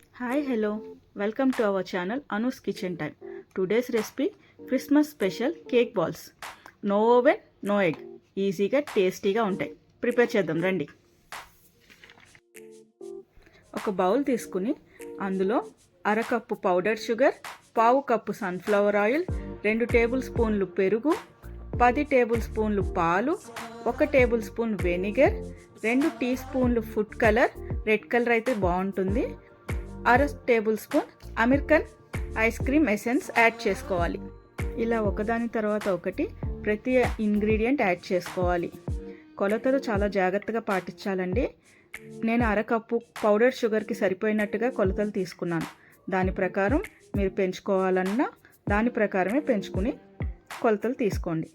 Hi hello welcome to our channel Anu's kitchen time today's recipe Christmas special cake balls no oven no egg ఈజీగా టేస్టీగా ఉంటాయి. Prepare చేద్దాం రండి. ఒక bowl తీసుకుని అందులో అరకప్పు పౌడర్ షుగర్ పావు కప్పు సన్ఫ్లవర్ ఆయిల్ రెండు టేబుల్ స్పూన్లు పెరుగు పది టేబుల్ స్పూన్లు పాలు ఒక టేబుల్ స్పూన్ వెనిగర్ రెండు టీ స్పూన్లు ఫుడ్ కలర్ రెడ్ కలర్ అయితే బాగుంటుంది. అర tablespoon American ice cream essence add చేసుకోవాలి. ఇలా ఒకదాని తర్వాత ఒకటి ప్రతి ఇంగ్రీడియంట్ యాడ్ చేసుకోవాలి. కొలతలు చాలా జాగ్రత్తగా పాటించాలండి. నేను అరకప్పు పౌడర్ షుగర్కి సరిపోయినట్టుగా కొలతలు తీసుకున్నాను. దాని ప్రకారం మీరు పెంచుకోవాలన్నా దాని ప్రకారమే పెంచుకుని కొలతలు తీసుకోండి.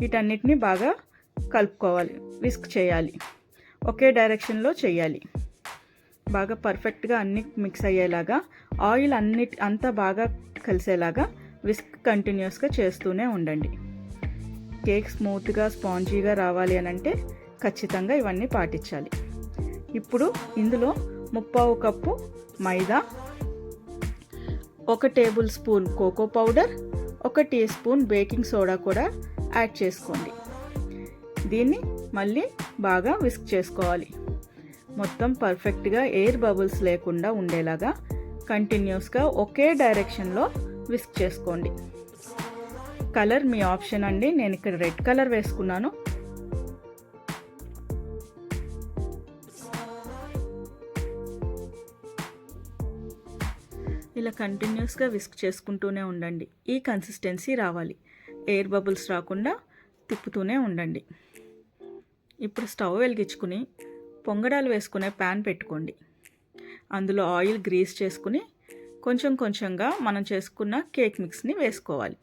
వీటన్నిటిని బాగా కలుపుకోవాలి. విస్క్ చేయాలి. ఒకే డైరెక్షన్లో చేయాలి. బాగా పర్ఫెక్ట్గా అన్ని మిక్స్ అయ్యేలాగా ఆయిల్ అన్నిటి అంతా బాగా కలిసేలాగా విస్క్ కంటిన్యూస్గా చేస్తూనే ఉండండి. కేక్ స్మూత్గా స్పాంజీగా రావాలి అని అంటే ఖచ్చితంగా ఇవన్నీ పాటించాలి. ఇప్పుడు ఇందులో ముప్పావు కప్పు మైదా ఒక టేబుల్ స్పూన్ కోకో పౌడర్ ఒక టీ స్పూన్ బేకింగ్ సోడా కూడా యాడ్ చేసుకోండి. దీన్ని మళ్ళీ బాగా విస్క్ చేసుకోవాలి. మొత్తం పర్ఫెక్ట్గా ఎయిర్ బబుల్స్ లేకుండా ఉండేలాగా కంటిన్యూస్గా ఒకే డైరెక్షన్లో విస్క్ చేసుకోండి. కలర్ మీ ఆప్షన్ అండి. నేను ఇక్కడ రెడ్ కలర్ వేసుకున్నాను. ఇలా కంటిన్యూస్గా విస్క్ చేసుకుంటూనే ఉండండి. ఈ కన్సిస్టెన్సీ రావాలి. ఎయిర్ బబుల్స్ రాకుండా తిప్పుతూనే ఉండండి. ఇప్పుడు స్టవ్ వెలిగించుకుని పొంగడాలు వేసుకునే ప్యాన్ పెట్టుకోండి. అందులో ఆయిల్ గ్రీస్ చేసుకుని కొంచెం కొంచెంగా మనం చేసుకున్న కేక్ మిక్స్ని వేసుకోవాలి.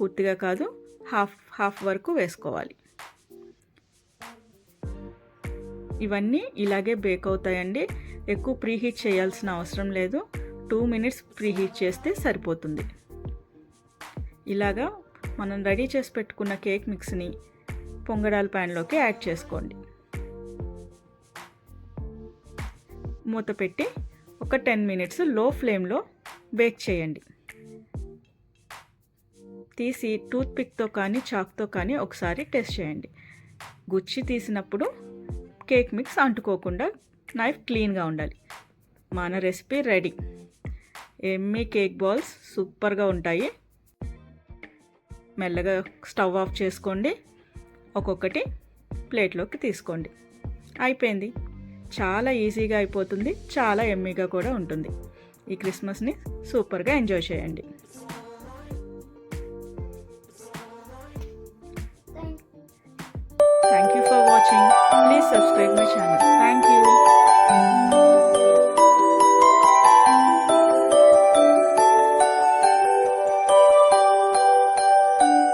పూర్తిగా కాదు హాఫ్ హాఫ్ వరకు వేసుకోవాలి. ఇవన్నీ ఇలాగే బేక్ అవుతాయండి. ఎక్కువ ప్రీహీట్ చేయాల్సిన అవసరం లేదు. టూ మినిట్స్ ప్రీహీట్ చేస్తే సరిపోతుంది. ఇలాగా మనం రెడీ చేసి పెట్టుకున్న కేక్ మిక్స్ని పొంగడాల ప్యాన్లోకి యాడ్ చేసుకోండి. మూత పెట్టి ఒక టెన్ మినిట్స్లో ఫ్లేమ్లో బేక్ చేయండి. తీసి టూత్ పిక్తో కానీ చాక్తో కానీ ఒకసారి టెస్ట్ చేయండి. గుచ్చి తీసినప్పుడు కేక్ మిక్స్ అంటుకోకుండా నైఫ్ క్లీన్గా ఉండాలి. మన recipe ready. Yummy cake balls సూపర్గా ఉంటాయి. మెల్లగా స్టవ్ ఆఫ్ చేసుకోండి. ఒక్కొక్కటి ప్లేట్లోకి తీసుకోండి. అయిపోయింది. చాలా ఈజీగా అయిపోతుంది చాలా ఎమ్మీగా కూడా ఉంటుంది. ఈ క్రిస్మస్ని సూపర్గా ఎంజాయ్ చేయండి. Thank you for watching please subscribe my channel thank you